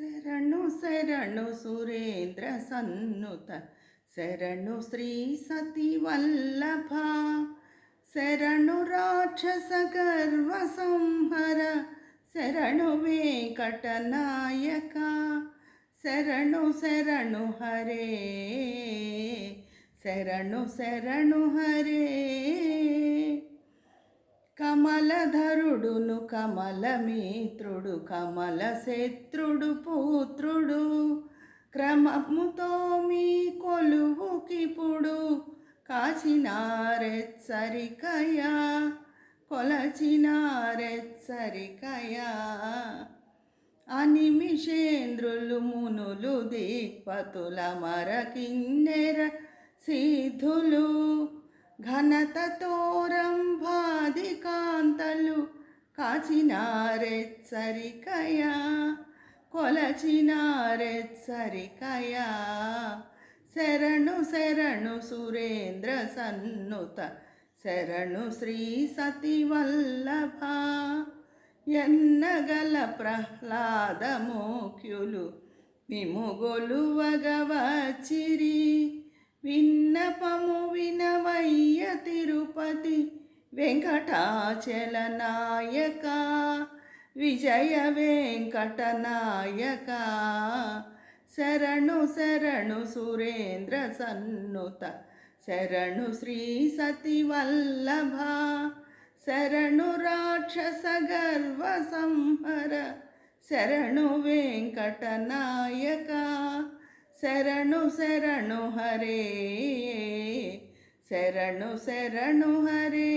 शरणुशरणु सुरेन्द्रसन्नुत शरणुश्रीसती वल्लभा। शरणु राक्षसगर्वसंहर शरणुवेकटनायका शरणु शरणु हरे। शरणुशरणु हरे। కమలధరుడును కమలమిత్రుడు కమల శత్రుడు పుత్రుడు. క్రమముతో మీ కొలువుకిపుడు కాచినారెచ్చరికయా కొలచినారెచ్చరికయా అనిమిషేంద్రులు మునులు దిక్పతుల మరకిన్నెర సిద్ధులు ఘనతతోరంభాది కాంతలు కాచినారెచ్చరికయా కొలచినారెచ్చరికయా శరణు శరణు సురేంద్ర సన్నుత శరణు శ్రీ సతి వల్లభ ఎన్నగల ప్రహ్లాద మోక్యులు విముగొలువగవచ్చిరి విన్నపము వినవయ్య తిరుపతి వెంకటాచల నాయక విజయ వెంకట నాయక శరణు శరణు సురేంద్ర సన్నుత శరణు శ్రీ సతివల్లభ శరణు రాక్షస గర్వ సంహర శరణు వెంకట నాయక శరణు శరణు హరే. శరణు శరణు హరే